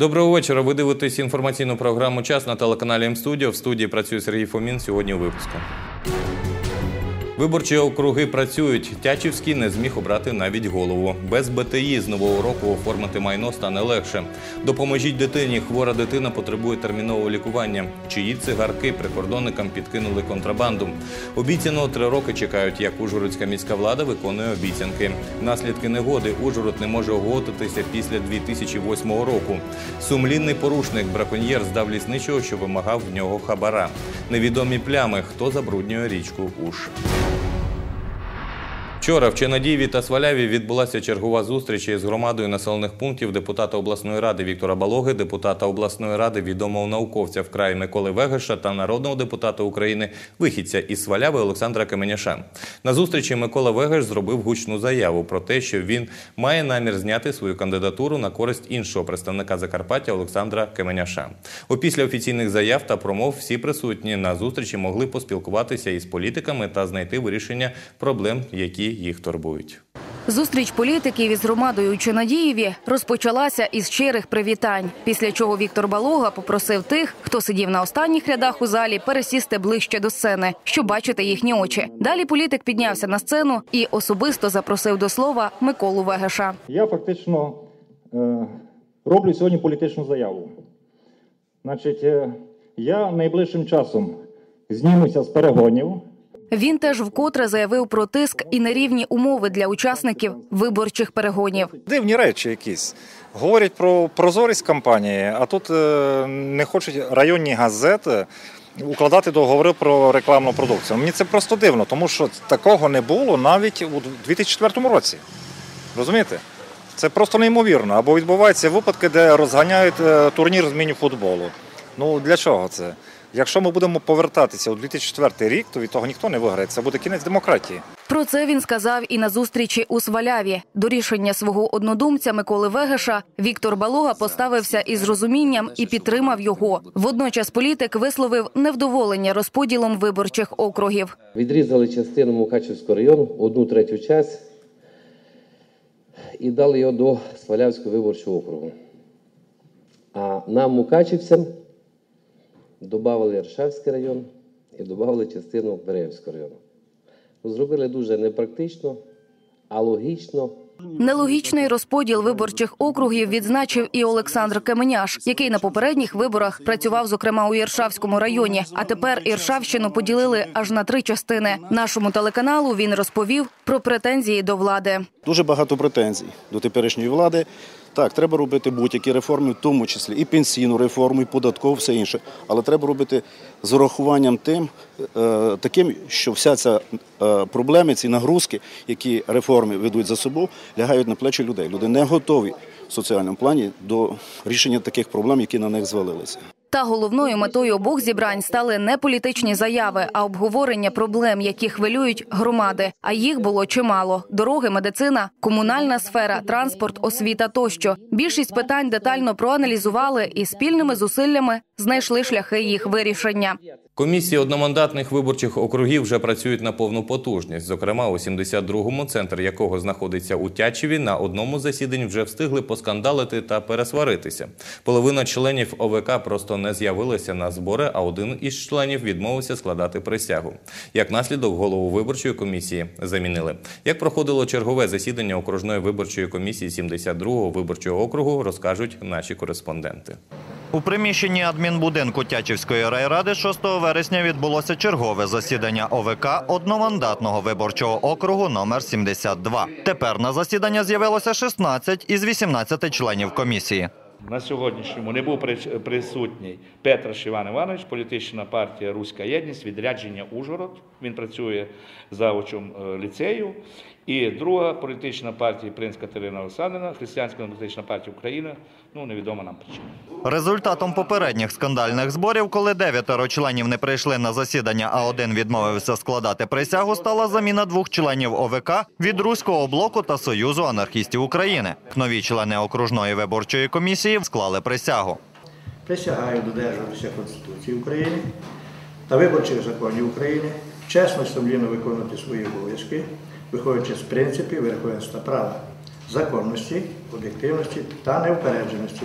Доброго вечора. Ви дивитесь інформаційну програму Час на телеканалі М-студіо. В студії працює Сергій Фомін. Сьогодні у випуску. Виборчі округи працюють. Тячівський не зміг обрати навіть голову. Без БТІ з нового року оформити майно стане легше. Допоможіть дитині. Хвора дитина потребує термінового лікування. Чиї цигарки прикордонникам підкинули контрабанду. Обіцяно три роки чекають, як Ужгородська міська влада виконує обіцянки. Наслідки негоди Ужгород не може оговтатися після 2008 року. Сумлінний порушник браконьєр здав лісничого, що вимагав в нього хабара. Невідомі плями, хто забруднює річку Уж. Вчора в Ченадіїві та Сваляві відбулася чергова зустріч із громадою населених пунктів депутата обласної ради Віктора Балоги, депутата обласної ради відомого науковця вкрай Миколи Вегеша та народного депутата України, вихідця із Сваляви Олександра Каменяша. На зустрічі Микола Вегеш зробив гучну заяву про те, що він має намір зняти свою кандидатуру на користь іншого представника Закарпаття Олександра Каменяша. Опісля офіційних заяв та промов всі присутні на зустрічі могли поспілкуватися із політиками та знайти вирішення проблем, які їх турбують. Зустріч політиків із громадою у Чонадієві розпочалася із щирих привітань. Після чого Віктор Балога попросив тих, хто сидів на останніх рядах у залі, пересісти ближче до сцени, щоб бачити їхні очі. Далі політик піднявся на сцену і особисто запросив до слова Миколу Вегеша. Я фактично е, роблю сьогодні політичну заяву. Значить, е, я найближчим часом знімуся з перегонів. Він теж вкотре заявив про тиск і нерівні умови для учасників виборчих перегонів. Дивні речі якісь. Говорять про прозорість кампанії, а тут е, не хочуть районні газети укладати договори про рекламну продукцію. Мені це просто дивно, тому що такого не було навіть у 2004 році. Розумієте? Це просто неймовірно. Або відбуваються випадки, де розганяють е, турнір з міні-футболу. Ну для чого це? Якщо ми будемо повертатися у 2004 рік, то від того ніхто не виграє. Це буде кінець демократії. Про це він сказав і на зустрічі у Сваляві. До рішення свого однодумця Миколи Вегеша Віктор Балога поставився із розумінням і підтримав його. Водночас політик висловив невдоволення розподілом виборчих округів. Відрізали частину Мукачівського району, одну третю часть, і дали його до Свалявського виборчого округу. А нам, Мукачівцям, додали Яршавський район і додали частину Береївського району. Ну, Зробили дуже непрактично, а логічно. Нелогічний розподіл виборчих округів відзначив і Олександр Каменяш, який на попередніх виборах працював, зокрема у Іршавському районі. А тепер Іршавщину поділили аж на три частини. Нашому телеканалу він розповів про претензії до влади. Дуже багато претензій до теперішньої влади. Так, треба робити будь-які реформи, в тому числі і пенсійну реформу, і податкову, все інше. Але треба робити з урахуванням тим, е, таким, що вся ця проблема, ці нагрузки, які реформи ведуть за собою, лягають на плечі людей. Люди не готові в соціальному плані до рішення таких проблем, які на них звалилися. Та головною метою обох зібрань стали не політичні заяви, а обговорення проблем, які хвилюють громади. А їх було чимало: дороги, медицина, комунальна сфера, транспорт, освіта тощо. Більшість питань детально проаналізували і спільними зусиллями знайшли шляхи їх вирішення. Комісії одномандатних виборчих округів вже працюють на повну потужність. Зокрема, у 72-му, центр якого знаходиться у Тячеві, на одному засіданні вже встигли поскандалити та пересваритися. Половина членів ОВК просто не з'явилася на збори, а один із членів відмовився складати присягу. Як наслідок, голову виборчої комісії замінили. Як проходило чергове засідання окружної виборчої комісії 72-го виборчого округу, розкажуть наші кореспонденти. У приміщенні адмінбудинку Тячівської райради 6 вересня відбулося чергове засідання ОВК одномандатного виборчого округу номер 72. Тепер на засідання з'явилося 16 із 18 членів комісії. На сьогоднішньому не був прис- присутній Петраш Іван Іванович, політична партія Руська єдність, відрядження Ужгород. Він працює завучем е, ліцею. І друга політична партія Принц Катерина Олександрівна, Християнсько-демократична партія України, ну невідома нам причина. Результатом попередніх скандальних зборів, коли дев'ятеро членів не прийшли на засідання, а один відмовився складати присягу, стала заміна двох членів ОВК від Руського блоку та Союзу анархістів України. Нові члени окружної виборчої комісії склали присягу. Присягаю додержуватися Конституції України та виборчих законів України, чесно і сумлінно виконувати свої обов'язки, виходячи з принципів верховенства права, законності, об'єктивності та неупередженості,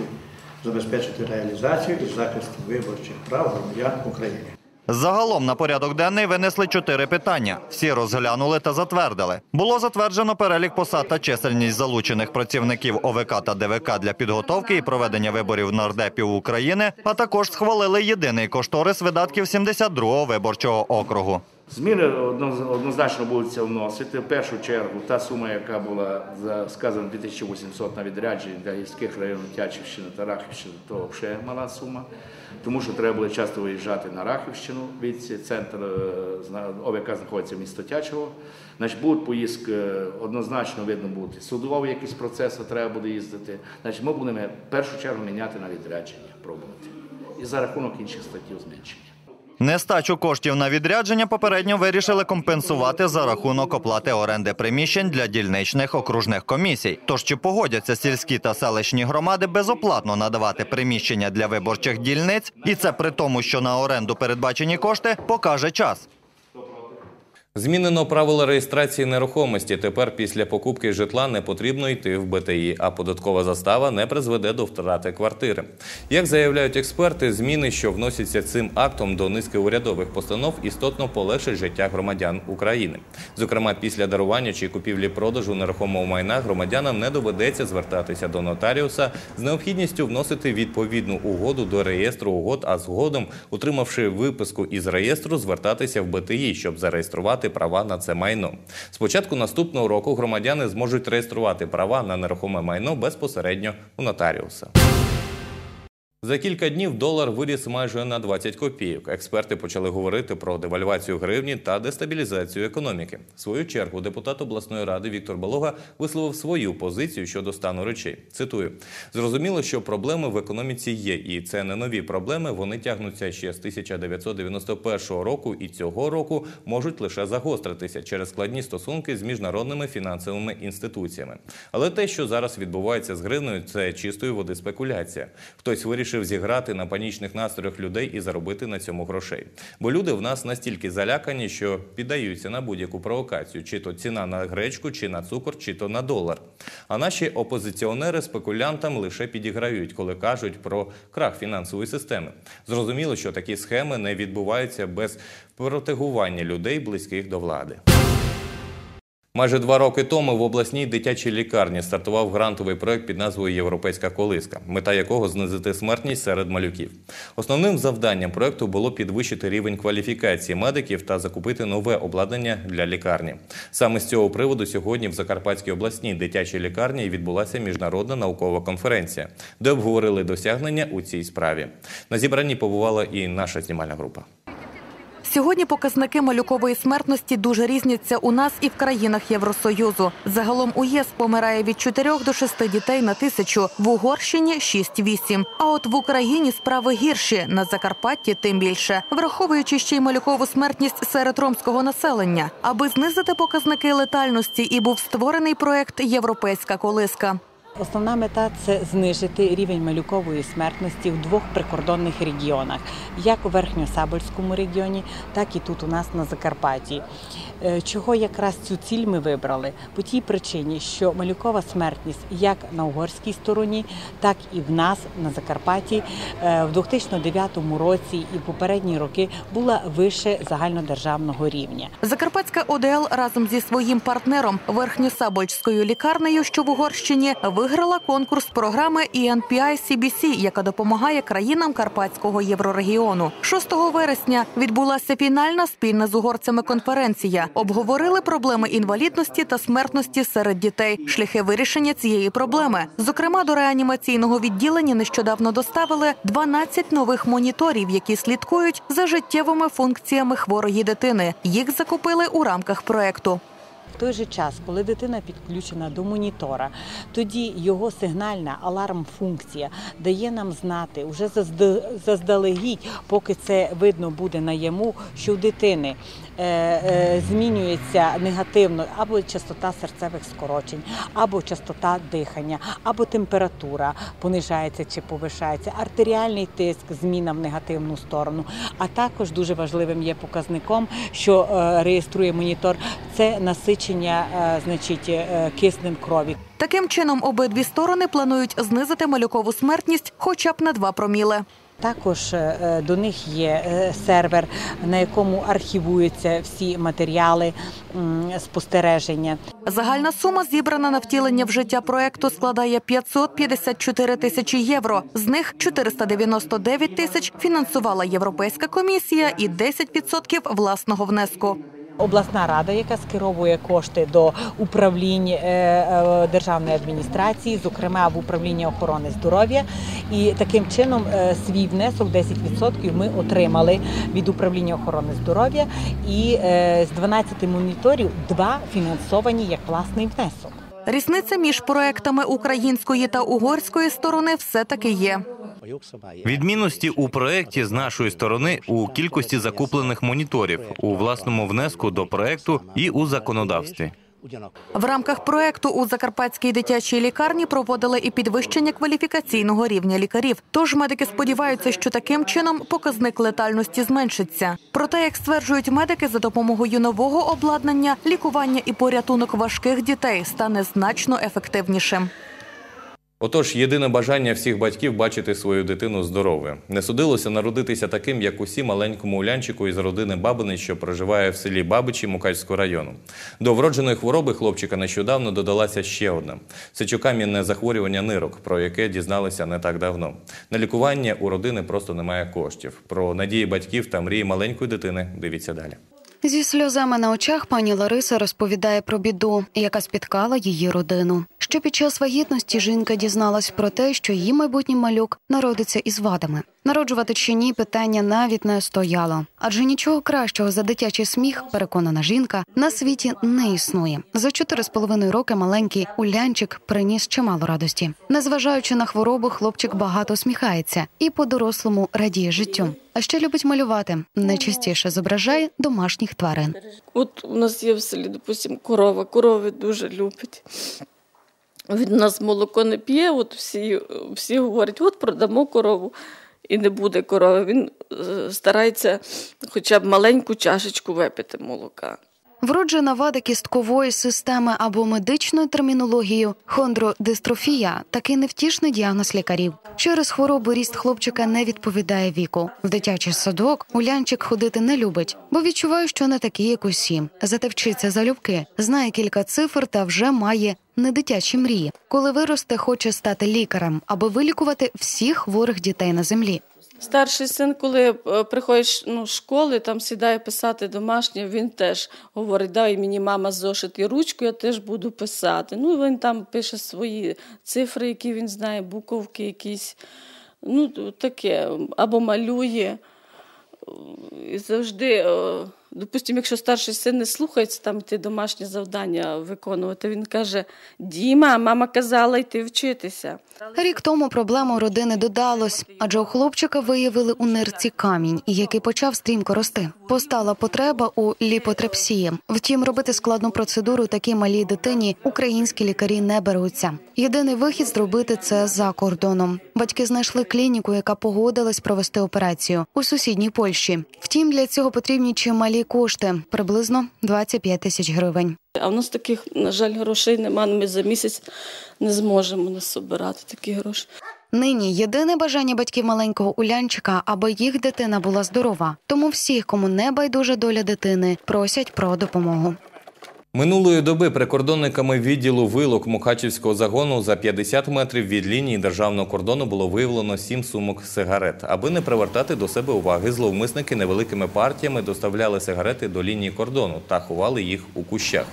забезпечити реалізацію і захист виборчих прав громадян України. Загалом на порядок денний винесли чотири питання. Всі розглянули та затвердили. Було затверджено перелік посад та чисельність залучених працівників ОВК та ДВК для підготовки і проведення виборів нардепів України, а також схвалили єдиний кошторис видатків 72-го виборчого округу. Зміни однозначно будуть вносити. В першу чергу та сума, яка була за- сказано 2800 на відрядження для гірських районів Тячівщини та Рахівщини, то ще мала сума. Тому що треба було часто виїжджати на Рахівщину, від центр е, ОВК знаходиться місто Тячево. Значить, будуть поїздки, однозначно видно будуть судові якісь процеси, треба буде їздити. Значить, ми будемо в першу чергу міняти на відрядження, пробувати. І за рахунок інших статтів зменшення. Нестачу коштів на відрядження попередньо вирішили компенсувати за рахунок оплати оренди приміщень для дільничних окружних комісій. Тож чи погодяться сільські та селищні громади безоплатно надавати приміщення для виборчих дільниць, і це при тому, що на оренду передбачені кошти, покаже час. Змінено правила реєстрації нерухомості. Тепер після покупки житла не потрібно йти в БТІ, а податкова застава не призведе до втрати квартири. Як заявляють експерти, зміни, що вносяться цим актом до низки урядових постанов, істотно полегшать життя громадян України. Зокрема, після дарування чи купівлі-продажу нерухомого майна громадянам не доведеться звертатися до нотаріуса з необхідністю вносити відповідну угоду до реєстру угод, а згодом, утримавши виписку із реєстру, звертатися в БТІ, щоб зареєструвати права на це майно. З початку наступного року громадяни зможуть реєструвати права на нерухоме майно безпосередньо у нотаріуса. За кілька днів долар виріс майже на 20 копійок. Експерти почали говорити про девальвацію гривні та дестабілізацію економіки. В свою чергу депутат обласної ради Віктор Балога висловив свою позицію щодо стану речей. Цитую: зрозуміло, що проблеми в економіці є, і це не нові проблеми. Вони тягнуться ще з 1991 року, і цього року можуть лише загостритися через складні стосунки з міжнародними фінансовими інституціями. Але те, що зараз відбувається з гривнею, це чистої води спекуляція. Хтось вирішив зіграти на панічних настроях людей і заробити на цьому грошей. Бо люди в нас настільки залякані, що піддаються на будь-яку провокацію, чи то ціна на гречку, чи на цукор, чи то на долар. А наші опозиціонери спекулянтам лише підіграють, коли кажуть про крах фінансової системи. Зрозуміло, що такі схеми не відбуваються без протегування людей, близьких до влади. Майже два роки тому в обласній дитячій лікарні стартував грантовий проект під назвою Європейська колиска, мета якого знизити смертність серед малюків. Основним завданням проекту було підвищити рівень кваліфікації медиків та закупити нове обладнання для лікарні. Саме з цього приводу сьогодні в Закарпатській обласній дитячій лікарні відбулася міжнародна наукова конференція, де обговорили досягнення у цій справі. На зібранні побувала і наша знімальна група. Сьогодні показники малюкової смертності дуже різняться у нас і в країнах Євросоюзу. Загалом у ЄС помирає від 4 до 6 дітей на тисячу, в Угорщині 6-8. А от в Україні справи гірші, на Закарпатті тим більше, враховуючи ще й малюкову смертність серед ромського населення. Аби знизити показники летальності, і був створений проект Європейська колиска. Основна мета це знижити рівень малюкової смертності в двох прикордонних регіонах, як у Верхньосабольському регіоні, так і тут у нас на Закарпатті. Е, Чого якраз цю ціль ми вибрали? По тій причині, що малюкова смертність як на угорській стороні, так і в нас на Закарпатті е, в 2009 році і попередні роки була вище загальнодержавного рівня. Закарпатська ОДЛ разом зі своїм партнером Верхньосабольською лікарнею, що в Угорщині, виграла конкурс програми ENPI CBC, яка допомагає країнам Карпатського єврорегіону. 6 вересня відбулася фінальна спільна з угорцями конференція. Обговорили проблеми інвалідності та смертності серед дітей, шляхи вирішення цієї проблеми. Зокрема, до реанімаційного відділення нещодавно доставили 12 нових моніторів, які слідкують за життєвими функціями хворої дитини. Їх закупили у рамках проекту. В той же час, коли дитина підключена до монітора, тоді його сигнальна аларм-функція дає нам знати зазд- заздалегідь, поки це видно буде наяву, що у дитини е, е, змінюється негативно або частота серцевих скорочень, або частота дихання, або температура понижається чи повишається, артеріальний тиск, зміна в негативну сторону. А також дуже важливим є показником, що е, реєструє монітор, це насичення е, значить, е, киснем крові. Таким чином, обидві сторони планують знизити малюкову смертність хоча б на 2 проміли. Також е, до них є сервер, на якому архівуються всі матеріали спостереження. Загальна сума, зібрана на втілення в життя проекту, складає 554 тисячі євро. З них 499 тисяч фінансувала Європейська комісія і 10% власного внеску. Обласна рада, яка скеровує кошти до управлінь е, е, державної адміністрації, зокрема в управління охорони здоров'я, і таким чином е, свій внесок 10% ми отримали від управління охорони здоров'я, і з 12 моніторів два фінансовані як власний внесок. Різниця між проектами української та угорської сторони все таки є. Відмінності у проєкті з нашої сторони у кількості закуплених моніторів, у власному внеску до проєкту і у законодавстві. В рамках проекту у Закарпатській дитячій лікарні проводили і підвищення кваліфікаційного рівня лікарів. Тож медики сподіваються, що таким чином показник летальності зменшиться. Проте, як стверджують медики, за допомогою нового обладнання лікування і порятунок важких дітей стане значно ефективнішим. Отож, єдине бажання всіх батьків бачити свою дитину здоровою. Не судилося народитися таким, як усі маленькому Улянчику із родини Бабини, що проживає в селі Бабичі Мукачського району. До вродженої хвороби хлопчика нещодавно додалася ще одна сечокам'яне захворювання нирок, про яке дізналися не так давно. На лікування у родини просто немає коштів. Про надії батьків та мрії маленької дитини дивіться далі. Зі сльозами на очах пані Лариса розповідає про біду, яка спіткала її родину. Що під час вагітності жінка дізналась про те, що її майбутній малюк народиться із вадами. Народжувати чи ні питання навіть не стояло, адже нічого кращого за дитячий сміх, переконана жінка, на світі не існує. За чотири з половиною роки маленький улянчик приніс чимало радості. Незважаючи на хворобу, хлопчик багато сміхається і по-дорослому радіє життю. А ще любить малювати. Найчастіше зображає домашніх тварин. От у нас є в селі, допустимо, корова. Корови дуже любить. Він нас молоко не п'є, от всі, всі говорять, от продамо корову. І не буде корови. Він е, старається хоча б маленьку чашечку випити молока. Вроджена вада кісткової системи або медичною термінологією хондродистрофія такий невтішний діагноз лікарів. Через хворобу ріст хлопчика не відповідає віку. В дитячий садок Улянчик ходити не любить, бо відчуває, що не такий, як усі. Зате вчиться залюбки, знає кілька цифр та вже має недитячі мрії. Коли виросте, хоче стати лікарем, аби вилікувати всіх хворих дітей на землі. Старший син, коли приходиш приходить ну, школи, там сідає писати домашнє, він теж говорить, дай мені мама зошит і ручку, я теж буду писати. Ну, він там пише свої цифри, які він знає, буковки якісь, ну, таке, або малює. І завжди, е, допустимо, якщо старший син не слухається, там ті домашні завдання виконувати, він каже: Діма, мама казала йти вчитися. Рік тому проблему родини додалось, адже у хлопчика виявили у нирці камінь, який почав стрімко рости. Постала потреба у ліпотрепсії. Втім, робити складну процедуру такій малій дитині українські лікарі не беруться. Єдиний вихід зробити це за кордоном. Батьки знайшли клініку, яка погодилась провести операцію у сусідній Польщі. Втім, для цього потрібні чималі кошти приблизно 25 тисяч гривень. А в нас таких, на жаль, грошей немає. Ми за місяць не зможемо насобирати такі гроші. Нині єдине бажання батьків маленького Улянчика, аби їх дитина була здорова. Тому всіх, кому не байдужа доля дитини, просять про допомогу. Минулої доби прикордонниками відділу вилок Мукачівського загону за 50 метрів від лінії державного кордону було виявлено 7 сумок сигарет. Аби не привертати до себе уваги, зловмисники невеликими партіями доставляли сигарети до лінії кордону та ховали їх у кущах.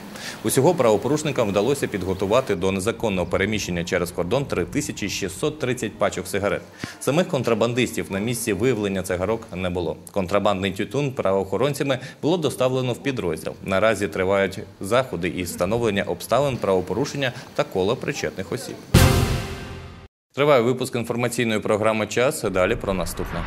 Усього правопорушникам вдалося підготувати до незаконного переміщення через кордон 3630 пачок сигарет. Самих контрабандистів на місці виявлення цигарок не було. Контрабандний тютюн правоохоронцями було доставлено в підрозділ. Наразі тривають заходи із встановлення обставин правопорушення та кола причетних осіб. Триває випуск інформаційної програми Час. Далі про наступне.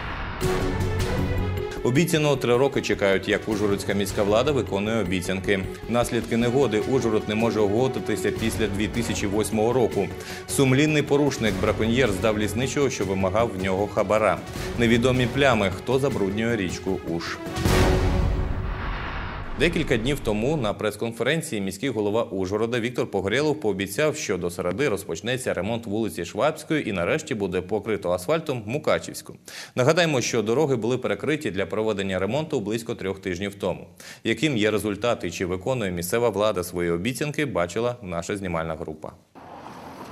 Обіцяного три роки чекають, як Ужгородська міська влада виконує обіцянки. Наслідки негоди Ужгород не може оговтатися після 2008 року. Сумлінний порушник браконьєр здав лісничого, що вимагав в нього хабара. Невідомі плями, хто забруднює річку Уж. Декілька днів тому на прес-конференції міський голова Ужгорода Віктор Погорєлов пообіцяв, що до середи розпочнеться ремонт вулиці Швабської і нарешті буде покрито асфальтом Мукачівську. Нагадаємо, що дороги були перекриті для проведення ремонту близько трьох тижнів тому. Яким є результат і чи виконує місцева влада свої обіцянки, бачила наша знімальна група.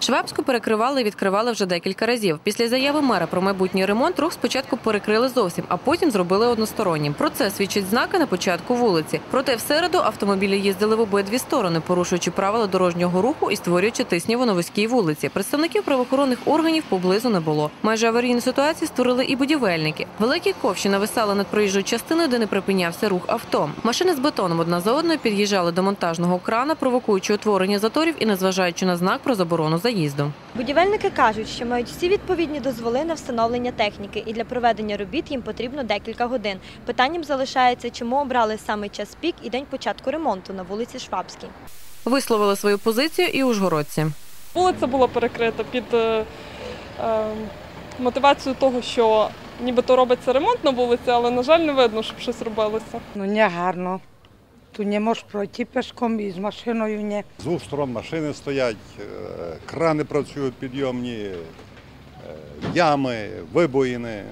Швабську перекривали і відкривали вже декілька разів. Після заяви мера про майбутній ремонт рух спочатку перекрили зовсім, а потім зробили одностороннім. Про це свідчать знаки на початку вулиці. Проте в середу автомобілі їздили в обидві сторони, порушуючи правила дорожнього руху і створюючи тиснів на вузькій вулиці. Представників правоохоронних органів поблизу не було. Майже аварійну ситуацію створили і будівельники. Великі ковші нависали над проїжджою частиною, де не припинявся рух авто. Машини з бетоном одна за одною під'їжджали до монтажного крана, провокуючи утворення заторів і незважаючи на знак про заборону заїзду. Будівельники кажуть, що мають всі відповідні дозволи на встановлення техніки, і для проведення робіт їм потрібно декілька годин. Питанням залишається, чому обрали саме час пік і день початку ремонту на вулиці Швабській. Висловили свою позицію і ужгородці. Вулиця була перекрита під е, е, мотивацією того, що нібито робиться ремонт на вулиці, але, на жаль, не видно, щоб щось робилося. Ну, не гарно. Тут не можеш пройти пішком і з машиною не. З двох сторон машини стоять, е, крани працюють підйомні, е, ями, вибоїни.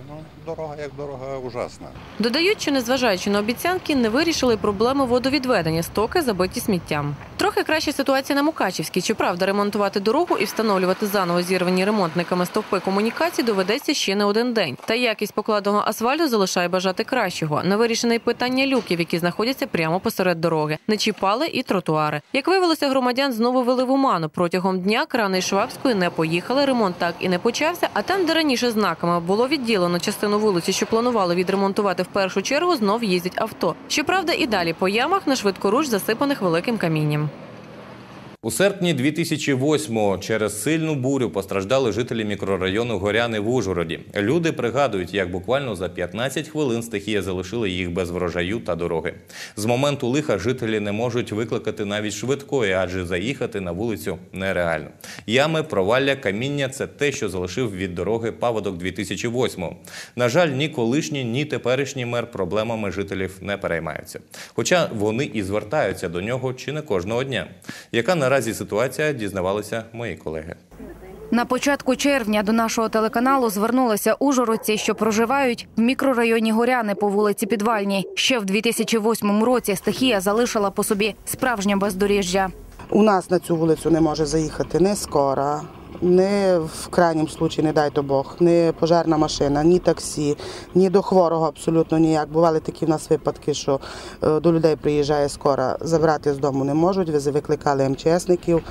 Дорога як дорога ужасна. Додають, що незважаючи на обіцянки, не вирішили проблему водовідведення, стоки забиті сміттям. Трохи краща ситуація на Мукачівській. Щоправда, ремонтувати дорогу і встановлювати заново зірвані ремонтниками стовпи комунікацій доведеться ще не один день. Та якість покладеного асфальту залишає бажати кращого. Не вирішене й питання люків, які знаходяться прямо посеред дороги. Не чіпали і тротуари. Як виявилося, громадян знову вели в оману. Протягом дня крани Швабської не поїхали. Ремонт так і не почався. А там, де раніше знаками було відділено частину вулиці, що планували відремонтувати в першу чергу, знов їздять авто. Щоправда, і далі по ямах на швидкоруч засипаних великим камінням. У серпні 2008-го через сильну бурю постраждали жителі мікрорайону Горяни в Ужгороді. Люди пригадують, як буквально за 15 хвилин стихія залишила їх без врожаю та дороги. З моменту лиха жителі не можуть викликати навіть швидкої, адже заїхати на вулицю нереально. Ями, провалля, каміння це те, що залишив від дороги паводок 2008-го. На жаль, ні колишній, ні теперішній мер проблемами жителів не переймаються. Хоча вони і звертаються до нього чи не кожного дня. Яка наразі ситуація, дізнавалися мої колеги. На початку червня до нашого телеканалу звернулися ужгородці, що проживають в мікрорайоні Горяни по вулиці Підвальній. Ще в 2008 році стихія залишила по собі справжнє бездоріжжя. У нас на цю вулицю не може заїхати ні скора, ні в крайньому случаї, не дай то Бог, ні пожежна машина, ні таксі, ні до хворого абсолютно ніяк. Бували такі в нас випадки, що е, до людей приїжджає скора, забрати з дому не можуть, ви викликали МЧСників.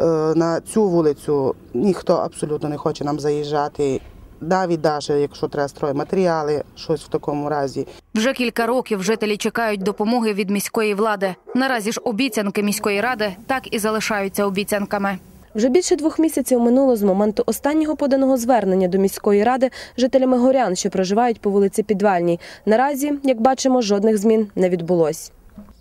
Е, На цю вулицю ніхто абсолютно не хоче нам заїжджати. Навіть даже, якщо треба стройматеріали, щось в такому разі. Вже кілька років жителі чекають допомоги від міської влади. Наразі ж обіцянки міської ради так і залишаються обіцянками. Вже більше двох місяців минуло з моменту останнього поданого звернення до міської ради жителями горян, що проживають по вулиці Підвальній. Наразі, як бачимо, жодних змін не відбулось.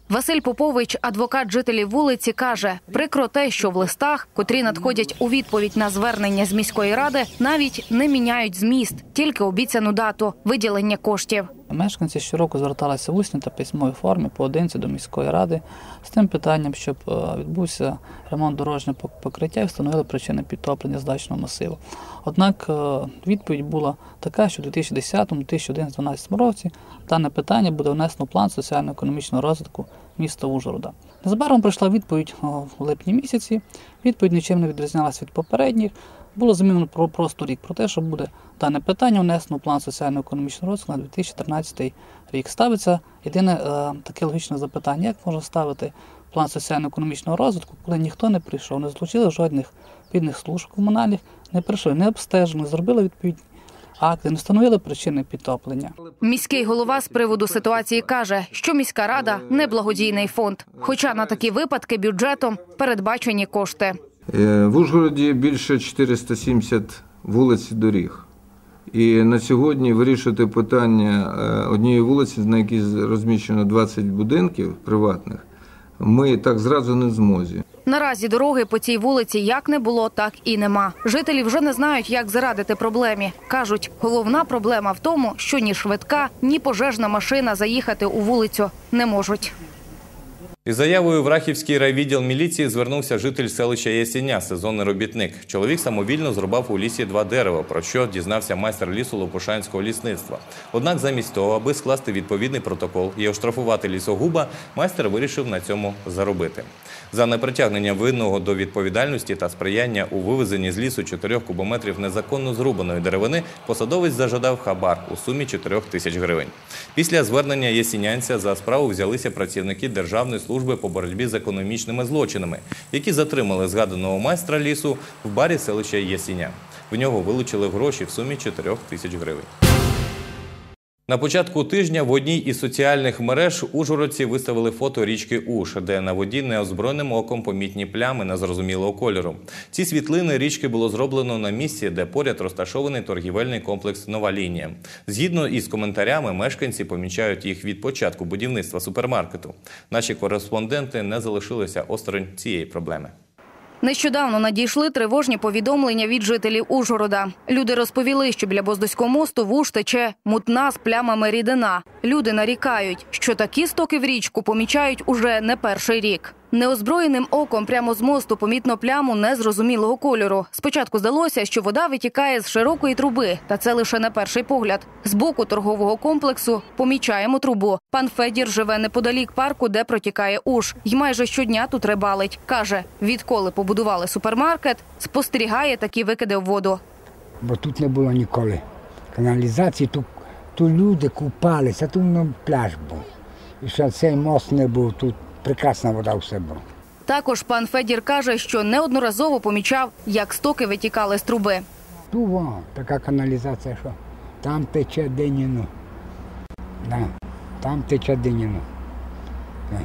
Василь Попович, адвокат жителів вулиці, каже: прикро те, що в листах, котрі надходять у відповідь на звернення з міської ради, навіть не міняють зміст, тільки обіцяну дату виділення коштів. Мешканці щороку зверталися в усній та письмовій формі поодинці до міської ради з тим питанням, щоб е, відбувся ремонт дорожнього покриття і встановили причини підтоплення здачного масиву. Однак е, відповідь була така, що у 2010-2011 році дане питання буде внесено в план соціально-економічного розвитку міста Ужгорода. Незабаром прийшла відповідь в липні місяці. Відповідь нічим не відрізнялася від попередніх. Було змінено про просто рік про те, що буде дане питання внесено в план соціально-економічного розвитку на 2013 рік. Ставиться єдине е, таке логічне запитання: як можна ставити план соціально-економічного розвитку, коли ніхто не прийшов, не злучили жодних підних служб комунальних, не прийшли, не обстежили, не зробили відповідні акти, не встановили причини підтоплення. Міський голова з приводу ситуації каже, що міська рада не благодійний фонд, хоча на такі випадки бюджетом передбачені кошти. Е, В Ужгороді більше 470 вулиць і доріг. І на сьогодні вирішити питання е, однієї вулиці, на якій розміщено 20 будинків приватних, ми так зразу не змозі. Наразі дороги по цій вулиці як не було, так і нема. Жителі вже не знають, як зарадити проблемі. кажуть, головна проблема в тому, що ні швидка, ні пожежна машина заїхати у вулицю не можуть. Із заявою в Рахівський райвідділ міліції звернувся житель селища Ясіня, сезонний робітник. Чоловік самовільно зрубав у лісі два дерева, про що дізнався майстер лісу Лопушанського лісництва. Однак замість того, аби скласти відповідний протокол і оштрафувати лісогуба, майстер вирішив на цьому заробити. За непритягнення винного до відповідальності та сприяння у вивезенні з лісу 4 кубометрів незаконно зрубаної деревини посадовець зажадав хабар у сумі 4 тисяч гривень. Після звернення ясінянця за справу взялися працівники Державної служби по боротьбі з економічними злочинами, які затримали згаданого майстра лісу в барі селища Ясіня. В нього вилучили гроші в сумі 4 тисяч гривень. На початку тижня в одній із соціальних мереж ужгородці виставили фото річки Уш, де на воді неозброєним оком помітні плями незрозумілого кольору. Ці світлини річки було зроблено на місці, де поряд розташований торгівельний комплекс Нова лінія. Згідно із коментарями, мешканці помічають їх від початку будівництва супермаркету. Наші кореспонденти не залишилися осторонь цієї проблеми. Нещодавно надійшли тривожні повідомлення від жителів Ужгорода. Люди розповіли, що біля Боздоського мосту в Уж тече мутна з плямами рідина. Люди нарікають, що такі стоки в річку помічають уже не перший рік. Неозброєним оком прямо з мосту помітно пляму незрозумілого кольору. Спочатку здалося, що вода витікає з широкої труби, та це лише на перший погляд. З боку торгового комплексу помічаємо трубу. Пан Федір живе неподалік парку, де протікає уж, і майже щодня тут рибалить. каже, відколи побудували супермаркет, спостерігає такі викиди в воду. бо тут не було ніколи каналізації, тут, тут люди купалися, тут ну, пляж був. І ще цей мост не був, тут прекрасна вода у себе. Також пан Федір каже, що неодноразово помічав, як стоки витікали з труби. Тут во, така каналізація, що там тече диніну. Да, там тече диніну. Да.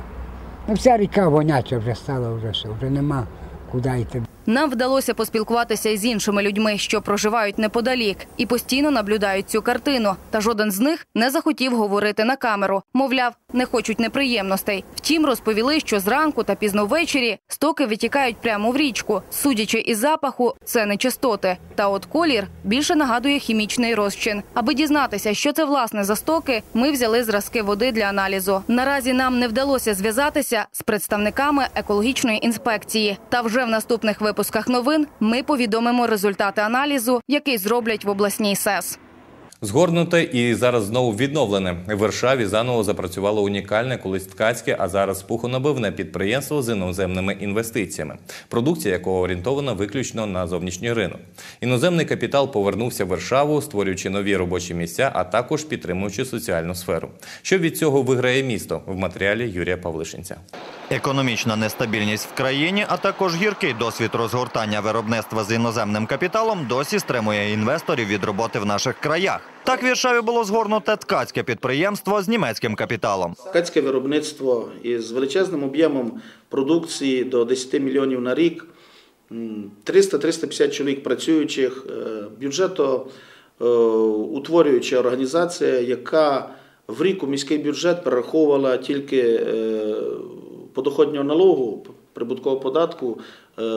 Ну, вся ріка воняча вже стала, вже вже нема куди йти. Нам вдалося поспілкуватися із іншими людьми, що проживають неподалік, і постійно наблюдають цю картину. Та жоден з них не захотів говорити на камеру. Мовляв, не хочуть неприємностей. Втім, розповіли, що зранку та пізно ввечері стоки витікають прямо в річку. Судячи із запаху, це нечистоти. Та от колір більше нагадує хімічний розчин. Аби дізнатися, що це власне за стоки, ми взяли зразки води для аналізу. Наразі нам не вдалося зв'язатися з представниками екологічної інспекції. Та вже в наступних випусках новин ми повідомимо результати аналізу, який зроблять в обласній СЕС. Згорнуте і зараз знову відновлене. В Варшаві заново запрацювало унікальне, колись ткацьке, а зараз пухонабивне підприємство з іноземними інвестиціями, продукція якого орієнтована виключно на зовнішній ринок. Іноземний капітал повернувся в Варшаву, створюючи нові робочі місця, а також підтримуючи соціальну сферу. Що від цього виграє місто в матеріалі Юрія Павлишинця. Економічна нестабільність в країні, а також гіркий досвід розгортання виробництва з іноземним капіталом досі стримує інвесторів від роботи в наших краях. Так в Віршаві було згорнуте ткацьке підприємство з німецьким капіталом. Ткацьке виробництво із величезним об'ємом продукції до 10 мільйонів на рік, м, 300-350 чоловік працюючих, е, бюджетоутворююча організація, яка в рік у міський бюджет перераховувала тільки е, подоходнього налогу, прибуткового податку е,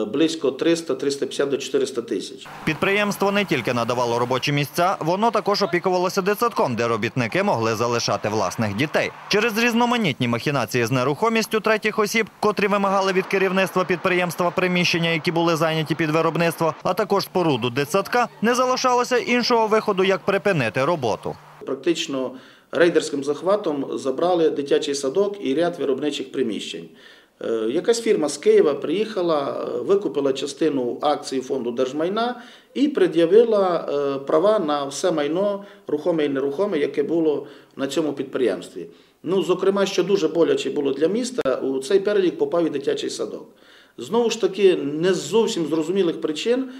близько 300, 350 до 400 тисяч. Підприємство не тільки надавало робочі місця, воно також опікувалося дитсадком, де робітники могли залишати власних дітей. Через різноманітні махінації з нерухомістю третіх осіб, котрі вимагали від керівництва підприємства приміщення, які були зайняті під виробництво, а також споруду дитсадка, не залишалося іншого виходу, як припинити роботу. Практично рейдерським захватом забрали дитячий садок і ряд виробничих приміщень. Е, Якась фірма з Києва приїхала, е, викупила частину акцій фонду держмайна і пред'явила е, права на все майно, рухоме і нерухоме, яке було на цьому підприємстві. Ну, зокрема, що дуже боляче було для міста, у цей перелік попав і дитячий садок. Знову ж таки, не з зовсім зрозумілих причин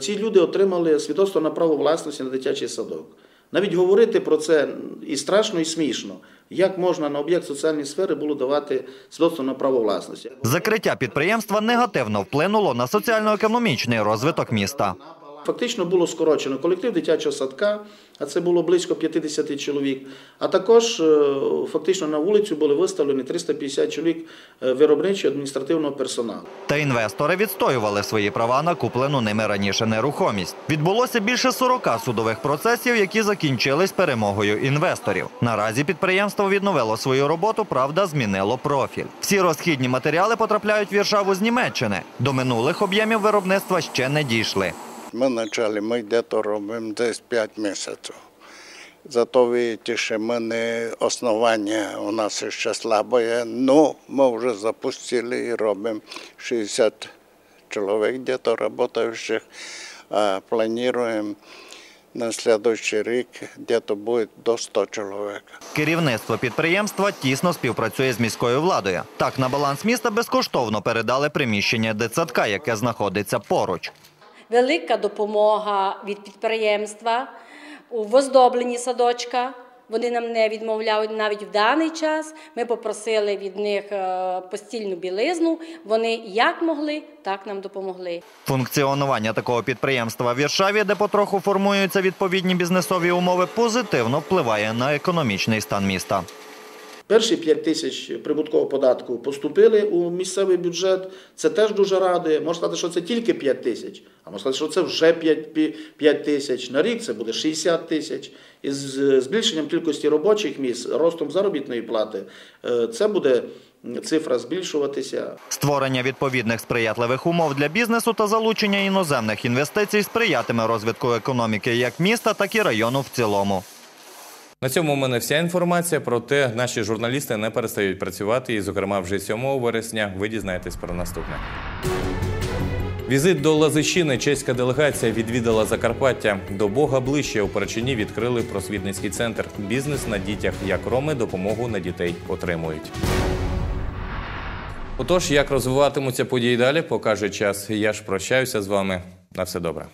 ці люди отримали свідоцтво на право власності на дитячий садок. Навіть говорити про це і страшно, і смішно. Як можна на об'єкт соціальної сфери було давати свідоцтво на право власності? Закриття підприємства негативно вплинуло на соціально-економічний розвиток міста. Фактично було скорочено колектив дитячого садка, а це було близько 50 чоловік. А також е, фактично на вулицю були виставлені 350 чоловік е, виробничого адміністративного персоналу. Та інвестори відстоювали свої права на куплену ними раніше нерухомість. Відбулося більше 40 судових процесів, які закінчились перемогою інвесторів. Наразі підприємство відновило свою роботу, правда, змінило профіль. Всі розхідні матеріали потрапляють в Віршаву з Німеччини. До минулих об'ємів виробництва ще не дійшли. Ми почали, ми десь робимо десь 5 місяців. Зато видите, що ми не основання у нас ще слабе, ну ми вже запустили і робимо 60 чоловік десь працюючих. А плануємо на наступний рік десь буде до 100 чоловік. Керівництво підприємства тісно співпрацює з міською владою. Так, на баланс міста безкоштовно передали приміщення дитсадка, яке знаходиться поруч. Велика допомога від підприємства у оздобленні садочка. Вони нам не відмовляють навіть в даний час. Ми попросили від них е, постільну білизну. Вони як могли, так нам допомогли. Функціонування такого підприємства в Віршаві, де потроху формуються відповідні бізнесові умови, позитивно впливає на економічний стан міста. Перші 5 тисяч прибуткового податку поступили у місцевий бюджет. Це теж дуже радує. Можна сказати, що це тільки 5 тисяч, а можна сказати, що це вже 5, 5 тисяч. На рік це буде 60 тисяч. І з збільшенням кількості робочих місць, ростом заробітної плати, е, це буде цифра збільшуватися. Створення відповідних сприятливих умов для бізнесу та залучення іноземних інвестицій сприятиме розвитку економіки як міста, так і району в цілому. На цьому у мене вся інформація. Проте наші журналісти не перестають працювати, і, зокрема, вже 7 вересня ви дізнаєтесь про наступне. Візит до Лазищини чеська делегація відвідала Закарпаття. До Бога ближче у Перечині відкрили просвітницький центр. Бізнес на дітях як роми допомогу на дітей отримують. Отож, як розвиватимуться події далі, покаже час. Я ж прощаюся з вами. На все добре.